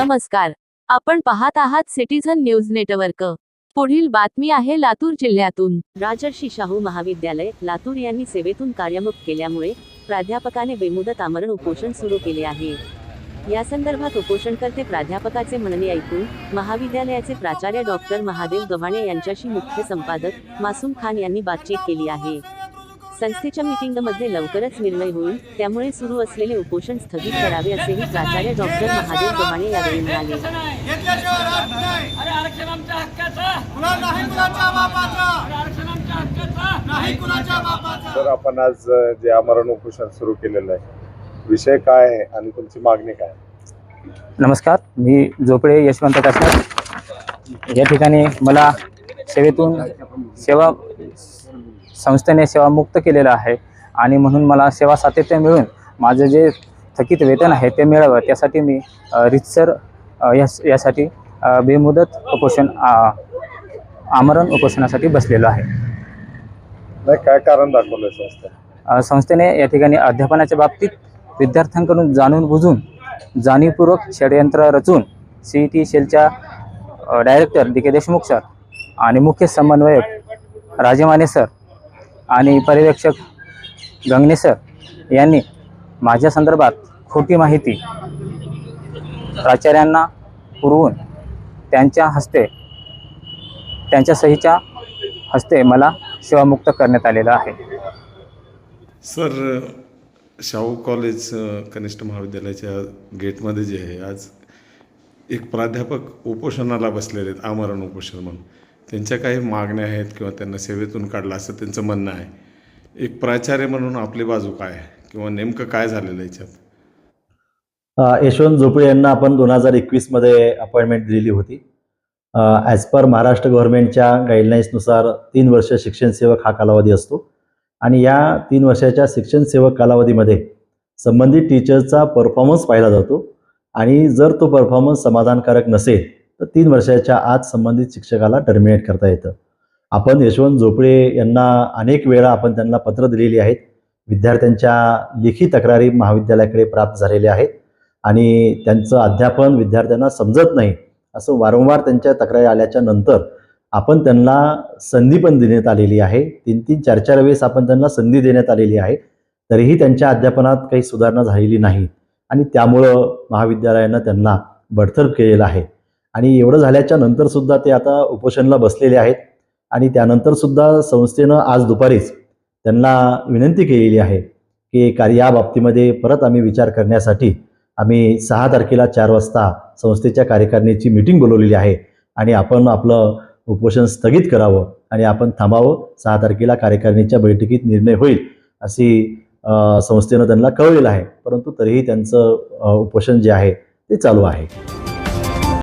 नमस्कार. आपण पाहत आहात सिटीझन न्यूज नेटवर्क. पुढील बातमी आहे लातूर जिल्ह्यातून. राजर्षी शाहू महाविद्यालय लातूर यांनी सेवेतून कार्यमुक्त केल्यामुळे प्राध्यापकाने बेमुदत आमरण उपोषण सुरू केले आहे. या संदर्भात उपोषणकर्ते प्राध्यापकाचे म्हणणे ऐकून महाविद्यालयाचे प्राचार्य डॉक्टर महादेव गव्हाणे यांच्याशी मुख्य संपादक मासूम खान यांनी बातचीत केली आहे. संस्थेच्या मीटिंगमध्ये लवकरच निर्णय होईल त्यामुळे सुरू असलेले उपोषण स्थगित करावे असेही प्राचार्य डॉक्टर महादेव गव्हाणे यावेळी म्हणाले. तर आपण आज जे आमरण उपोषण सुरू केलेलं आहे विषय काय आहे आणि तुमची मागणी काय? नमस्कार मी झोपडे यशवंत कासकर या ठिकाणी मला सेवेतून सेवा संस्थेने सेवामुक्त केलेलं आहे. आणि म्हणून मला सेवा सातत्य मिळून माझं जे थकीत वेतन आहे ते मिळावं त्यासाठी मी रितसर यास यासाठी बेमुदत उपोषण आमरण उपोषणासाठी बसलेलो आहे. नाही काय कारण दाखवलं संस्था संस्थेने? या ठिकाणी अध्यापनाच्या बाबतीत विद्यार्थ्यांकडून जाणून बुजून जाणीवपूर्वक षडयंत्र रचून सी ई टी सेलच्या director D K Deshmukh sir आणि मुख्य समन्वयक राजेमाने सर आणि पर्यवेक्षक गंगनेसर यांनी माझ्या संदर्भात खोटी माहिती प्राचार्यांना पुरवून त्यांच्या हस्ते त्यांच्या सहीच्या हस्ते मला सेवामुक्त करण्यात आलेलं आहे. सर शाहू कॉलेज कनिष्ठ महाविद्यालयाच्या गेटमध्ये जे आहे आज एक प्राध्यापक उपोषणाला बसलेले आहेत आमरण उपोषण म्हणून. त्यांच्या काही मागण्या आहेत किंवा त्यांना सेवेतून काढलं असं त्यांचं म्हणणं आहे. एक प्राचार्य म्हणून आपली बाजू काय आहे? किंवा नेमकं काय झालेलं आहे याच्यात? यशवंत झोपडे यांना आपण दोन हजार एकवीसमध्ये अपॉइंटमेंट दिलेली होती. ॲज पर महाराष्ट्र गव्हर्नमेंटच्या गाईडलाईन्सनुसार तीन वर्ष शिक्षण सेवक हा कालावधी असतो. आणि या तीन वर्षाच्या शिक्षण सेवक कालावधीमध्ये संबंधित टीचरचा परफॉर्मन्स पाहिला जातो. आणि जर तो परफॉर्मन्स समाधानकारक नसेल तर तीन वर्षाच्या आत संबंधित शिक्षकाला टर्मिनेट करता येतं. आपण यशवंत झोपडे यांना अनेक वेळा आपण त्यांना पत्र दिलेली आहेत. विद्यार्थ्यांच्या लेखी तक्रारी महाविद्यालयाकडे प्राप्त झालेल्या आहेत. आणि त्यांचं अध्यापन विद्यार्थ्यांना समजत नाही असं वारंवार त्यांच्या तक्रारी आल्याच्यानंतर आपण त्यांना संधी पण देण्यात आलेली आहे. तीन तीन चार चार वेळेस आपण त्यांना संधी देण्यात आलेली आहे. तरीही त्यांच्या अध्यापनात काही सुधारणा झालेली नाही. आणि त्यामुळं महाविद्यालयानं त्यांना बडतर्फ केलेलं आहे. आणि एवढं झाल्याच्यानंतर सुद्धा ते आता उपोषणला बसलेले आहेत. आणि त्यानंतर सुद्धा संस्थेनं आज दुपारीच त्यांना विनंती केलेली आहे की कार्य या बाबतीमध्ये परत आम्ही विचार करण्यासाठी आम्ही सहा तारखेला चार वाजता संस्थेच्या कार्यकारिणीची मीटिंग बोलवलेली आहे आणि आपण आपलं उपोषण स्थगित करावं आणि आपण थांबावं. सहा तारखेला कार्यकारिणीच्या बैठकीत निर्णय होईल अशी संस्थेनं त्यांना कळवलेलं आहे. परंतु तरीही त्यांचं उपोषण जे आहे ते चालू आहे.